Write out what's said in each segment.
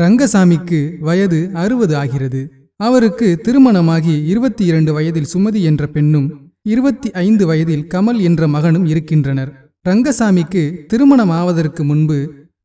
ரங்கசாமிக்கு வயது அறுபது ஆகிறது. அவருக்கு திருமணமாகி இருபத்தி இரண்டு வயதில் சுமதி என்ற பெண்ணும் இருபத்தி ஐந்து வயதில் கமல் என்ற மகனும் இருக்கின்றனர். ரங்கசாமிக்கு திருமணமாவதற்கு முன்பு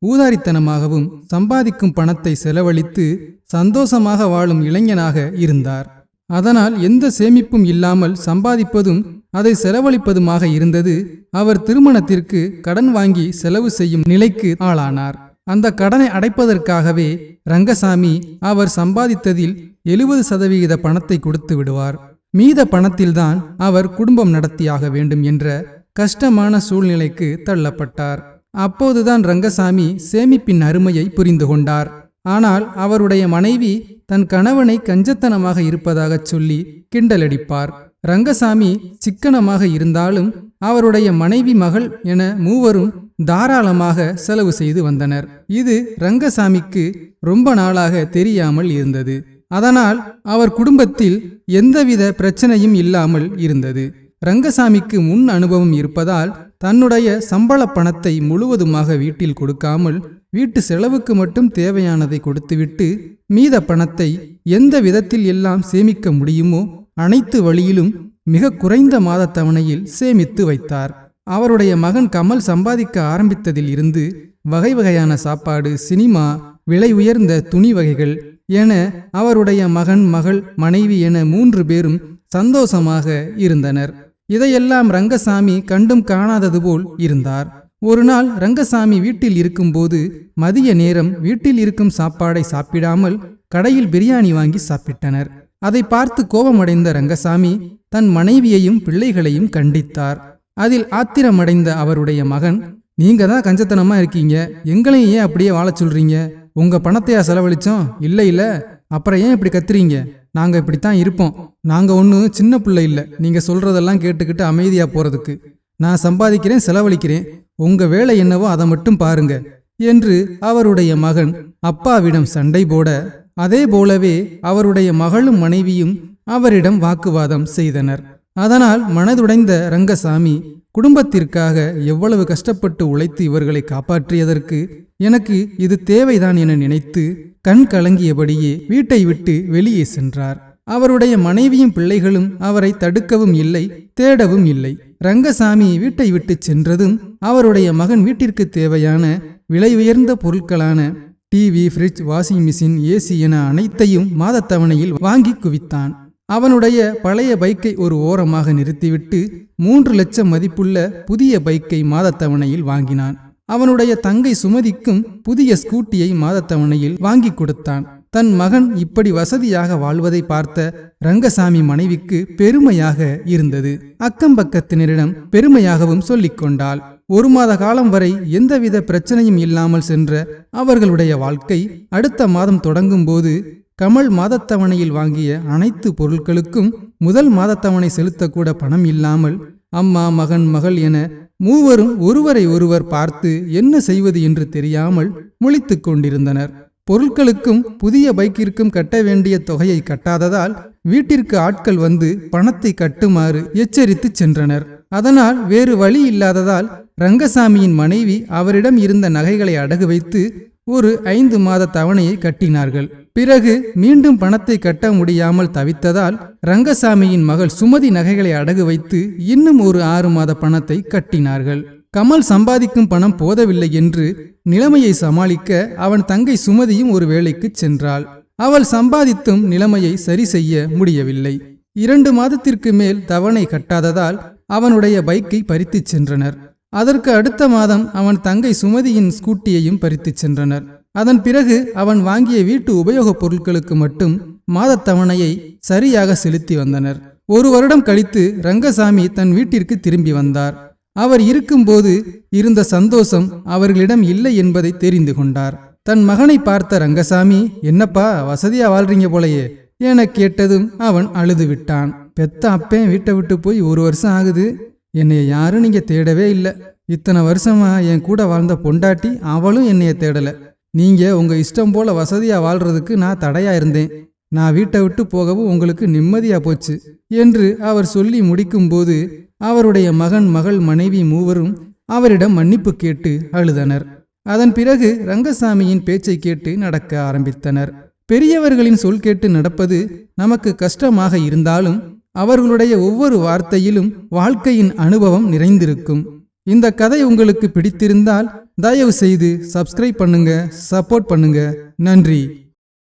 ஊதாரித்தனமாகவும் சம்பாதிக்கும் பணத்தை செலவழித்து சந்தோஷமாக வாழும் இளைஞனாக இருந்தார். அதனால் எந்த சேமிப்பும் இல்லாமல் சம்பாதிப்பதும் அதை செலவழிப்பதுமாக இருந்தது. அவர் திருமணத்திற்கு கடன் வாங்கி செலவு செய்யும் நிலைக்கு ஆளானார். அந்த கடனை அடைப்பதற்காகவே ரங்கசாமி அவர் சம்பாதித்ததில் எழுபது சதவிகித பணத்தை கொடுத்து விடுவார். மீத பணத்தில்தான் அவர் குடும்பம் நடத்தியாக வேண்டும் என்ற கஷ்டமான சூழ்நிலைக்கு தள்ளப்பட்டார். அப்போதுதான் ரங்கசாமி சேமிப்பின் அருமையை புரிந்து கொண்டார். ஆனால் அவருடைய மனைவி தன் கணவனை கஞ்சத்தனமாக இருப்பதாகச் சொல்லி கிண்டலடிப்பார். ரங்கசாமி சிக்கனமாக இருந்தாலும் அவருடைய மனைவி மகள் என மூவரும் தாராளமாக செலவு செய்து வந்தனர். இது ரங்கசாமிக்கு ரொம்ப நாளாக தெரியாமல் இருந்தது. அதனால் அவர் குடும்பத்தில் எந்தவித பிரச்சனையும் இல்லாமல் இருந்தது. ரங்கசாமிக்கு முன் அனுபவம் இருப்பதால் தன்னுடைய சம்பள பணத்தை முழுவதுமாக வீட்டில் கொடுக்காமல் வீட்டு செலவுக்கு மட்டும் தேவையானதை கொடுத்துவிட்டு மீத பணத்தை எந்த விதத்தில் எல்லாம் சேமிக்க முடியுமோ அனைத்து வழியிலும் மிக குறைந்த மாதத்தவணையில் சேமித்து வைத்தார். அவருடைய மகன் கமல் சம்பாதிக்க ஆரம்பித்ததில் இருந்து வகை வகையான சாப்பாடு சினிமா விலை உயர்ந்த துணி வகைகள் என அவருடைய மகன் மகள் மனைவி என மூன்று பேரும் சந்தோஷமாக இருந்தனர். இதையெல்லாம் ரங்கசாமி கண்டும் காணாதது போல் இருந்தார். ஒரு நாள் ரங்கசாமி வீட்டில் இருக்கும்போது மதிய நேரம் வீட்டில் இருக்கும் சாப்பாடை சாப்பிடாமல் கடையில் பிரியாணி வாங்கி சாப்பிட்டனர். அதை பார்த்து கோபமடைந்த ரங்கசாமி தன் மனைவியையும் பிள்ளைகளையும் கண்டித்தார். அதில் ஆத்திரமடைந்த அவருடைய மகன் நீங்க தான் கஞ்சத்தனமா இருக்கீங்க. எங்களையும் ஏன் அப்படியே வாழச் சொல்றீங்க? உங்க பணத்தையா செலவழிச்சோம்? இல்ல இல்ல. அப்புறம் ஏன் இப்படி கத்துறீங்க? நாங்க இப்படித்தான் இருப்போம். நாங்க ஒன்றும் சின்ன பிள்ளை இல்ல. நீங்க சொல்றதெல்லாம் கேட்டுக்கிட்டு அமைதியா போறதுக்கு. நான் சம்பாதிக்கிறேன் செலவழிக்கிறேன். உங்க வேலை என்னவோ அதை மட்டும் பாருங்க. என்று அவருடைய மகன் அப்பாவிடம் சண்டை போட அதே போலவே அவருடைய மகளும் மனைவியும் அவரிடம் வாக்குவாதம் செய்தனர். அதனால் மனதுடைந்த ரங்கசாமி குடும்பத்திற்காக எவ்வளவு கஷ்டப்பட்டு உழைத்து இவர்களை காப்பாற்றியதற்கு எனக்கு இது தேவைதான் என நினைத்து கண் கலங்கியபடியே வீட்டை விட்டு வெளியே சென்றார். அவருடைய மனைவியும் பிள்ளைகளும் அவரை தடுக்கவும் இல்லை தேடவும் இல்லை. ரங்கசாமி வீட்டை விட்டு சென்றதும் அவருடைய மகன் வீட்டிற்கு தேவையான விலை உயர்ந்த பொருட்களான TV fridge washing machine AC என அனைத்தையும் மாதத்தவணையில் வாங்கி குவித்தான். அவனுடைய பழைய பைக்கை ஒரு ஓரமாக நிறுத்திவிட்டு மூன்று லட்சம் மதிப்புள்ள புதிய பைக்கை மாதத்தவணையில் வாங்கினான். அவனுடைய தங்கை சுமதிக்கும் புதிய ஸ்கூட்டியை மாதத்தவணையில் வாங்கி கொடுத்தான். தன் மகன் இப்படி வசதியாக வாழ்வதை பார்த்த ரங்கசாமி மனைவிக்கு பெருமையாக இருந்தது. அக்கம்பக்கத்தினரிடம் பெருமையாகவும் சொல்லிக் கொண்டாள் ஒரு மாத காலம் வரை எந்தவித பிரச்சனையும் இல்லாமல் சென்ற அவர்களுடைய வாழ்க்கை அடுத்த மாதம் தொடங்கும் போது கமல் மாதத்தவணையில் வாங்கிய அனைத்து பொருட்களுக்கும் முதல் மாதத்தவணை செலுத்தக்கூட பணம் இல்லாமல் அம்மா மகன் மகள் என மூவரும் ஒருவரை ஒருவர் பார்த்து என்ன செய்வது என்று தெரியாமல் முழித்து கொண்டிருந்தனர். பொருட்களுக்கும் புதிய பைக்கிற்கும் கட்ட வேண்டிய தொகையை கட்டாததால் வீட்டிற்கு ஆட்கள் வந்து பணத்தை கட்டுமாறு எச்சரித்து சென்றனர். அதனால் வேறு வழி இல்லாததால் ரங்கசாமியின் மனைவி அவரிடம் இருந்த நகைகளை அடகு வைத்து ஒரு ஐந்து மாத தவணையை கட்டினார்கள். பிறகு மீண்டும் பணத்தை கட்ட முடியாமல் தவித்ததால் ரங்கசாமியின் மகள் சுமதி நகைகளை அடகு வைத்து இன்னும் ஒரு ஆறு மாத பணத்தை கட்டினார்கள். கமல் சம்பாதிக்கும் பணம் போதவில்லை என்று நிலைமையை சமாளிக்க அவன் தங்கை சுமதியும் ஒரு வேலைக்கு சென்றாள். அவள் சம்பாதித்தும் நிலைமையை சரி செய்ய முடியவில்லை. இரண்டு மாதத்திற்கு மேல் தவணை கட்டாததால் அவனுடைய பைக்கை பறித்துச் சென்றனர். அதற்கு அடுத்த மாதம் அவன் தங்கை சுமதியின் ஸ்கூட்டியையும் பறித்துச் சென்றனர். அதன் பிறகு அவன் வாங்கிய வீட்டு உபயோகப் பொருட்களுக்கு மட்டும் மாதத்தவணையை சரியாக செலுத்தி வந்தனர். ஒரு வருடம் கழித்து ரங்கசாமி தன் வீட்டிற்கு திரும்பி வந்தார். அவர் இருக்கும்போது இருந்த சந்தோஷம் அவர்களிடம் இல்லை என்பதை தெரிந்து கொண்டார். தன் மகனை பார்த்த ரங்கசாமி என்னப்பா வசதியா வாழ்றீங்க போலயே என கேட்டதும் அவன் அழுது விட்டான். பெத்த அப்பேன் வீட்டை விட்டு போய் ஒரு வருஷம் ஆகுது. என்னைய யாரும் நீங்க தேடவே இல்லை. இத்தனை வருஷமா என் கூட வாழ்ந்த பொண்டாட்டி அவளும் என்னைய தேடல. நீங்க உங்க இஷ்டம் போல வசதியா வாழ்றதுக்கு நான் தடையா இருந்தேன். நான் வீட்டை விட்டு போகவும் உங்களுக்கு நிம்மதியா போச்சு. என்று அவர் சொல்லி முடிக்கும்போது அவருடைய மகன் மகள் மனைவி மூவரும் அவரிடம் மன்னிப்பு கேட்டு அழுதனர். அதன் பிறகு ரங்கசாமியின் பேச்சை கேட்டு நடக்க ஆரம்பித்தனர். பெரியவர்களின் சொல் கேட்டு நடப்பது நமக்கு கஷ்டமாக இருந்தாலும் அவர்களுடைய ஒவ்வொரு வார்த்தையிலும் வாழ்க்கையின் அனுபவம் நிறைந்திருக்கும். இந்த கதை உங்களுக்கு பிடித்திருந்தால் தயவு செய்து சப்ஸ்கிரைப் பண்ணுங்க சப்போர்ட் பண்ணுங்க. நன்றி.